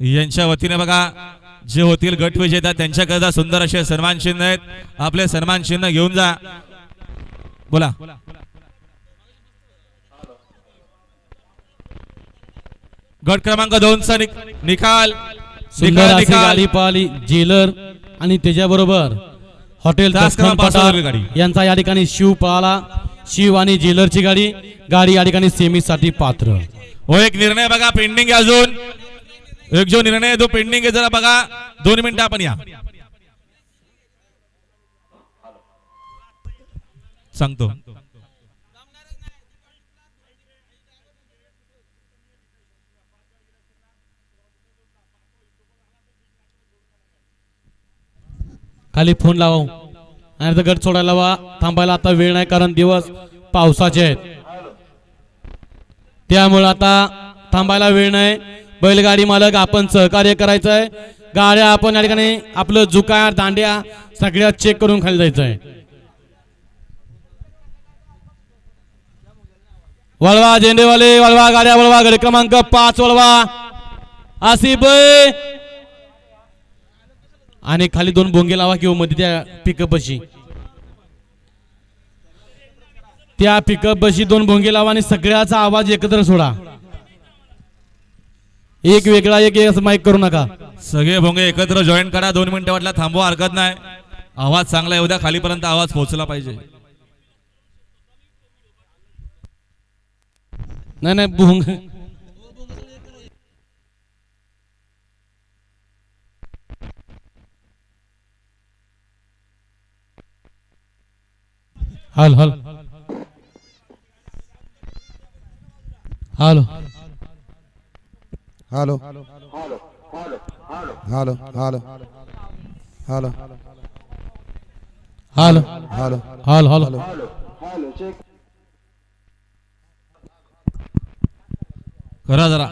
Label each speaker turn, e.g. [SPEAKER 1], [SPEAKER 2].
[SPEAKER 1] यांच्या वतीने बघा जे होतील गट विजेता त्यांच्याकरता सुंदर असे सन्मान चिन्ह आहेत. आपले सन्मान चिन्ह घेऊन जा. बोला. गट क्रमांक दोनचा निक- निकाल.
[SPEAKER 2] सुंदर
[SPEAKER 1] निकाल
[SPEAKER 2] पळाली जेलर आणि त्याच्याबरोबर हॉटेल. यांचा या ठिकाणी शिव पळाला शिव आणि जेलरची गाडी. गाडी या ठिकाणी सेमीसाठी पात्र.
[SPEAKER 1] हो एक निर्णय बघा पेंडिंग अजून. एक जो निर्णय जो तो पेंडिंग आहे जरा बघा. दोन मिनिटं आपण या. सांगतो.
[SPEAKER 2] खाली फोन लावा. आणि घर सोडायला वा थांबायला आता वेळ नाही कारण दिवस पावसाचे आहेत. त्यामुळे आता थांबायला वेळ नाही. बैलगाडी मालक आपण सहकार्य करायचं आहे गाड्या आपण या ठिकाणी आपलं जुकार दांड्या सगळ्या चेक करून खाली जायचं आहे वळवा झेंडेवाले वळवा गाड्या वळवा गडी क्रमांक पाच वळवा. आसिफ आणि खाली दोन भोंगे लावा किंवा मध्ये त्या पिकअप बशी त्या पिकअप बशी दोन भोंगे लावा आणि सगळ्याचा आवाज एकत्र सोडा. एक वेगळा एक असं माईक करू नका.
[SPEAKER 1] सगळे भोंगे एकत्र जॉईन करा. दोन मिनिटं वाटला थांबवा हरकत नाही. आवाज चांगला येऊ द्या खालीपर्यंत आवाज पोहोचला पाहिजे.
[SPEAKER 2] नाही नाही भोंग. हल हल. Hello.
[SPEAKER 3] Hello hello hello hello
[SPEAKER 2] hello
[SPEAKER 3] hello
[SPEAKER 2] hello hello
[SPEAKER 1] करा जरा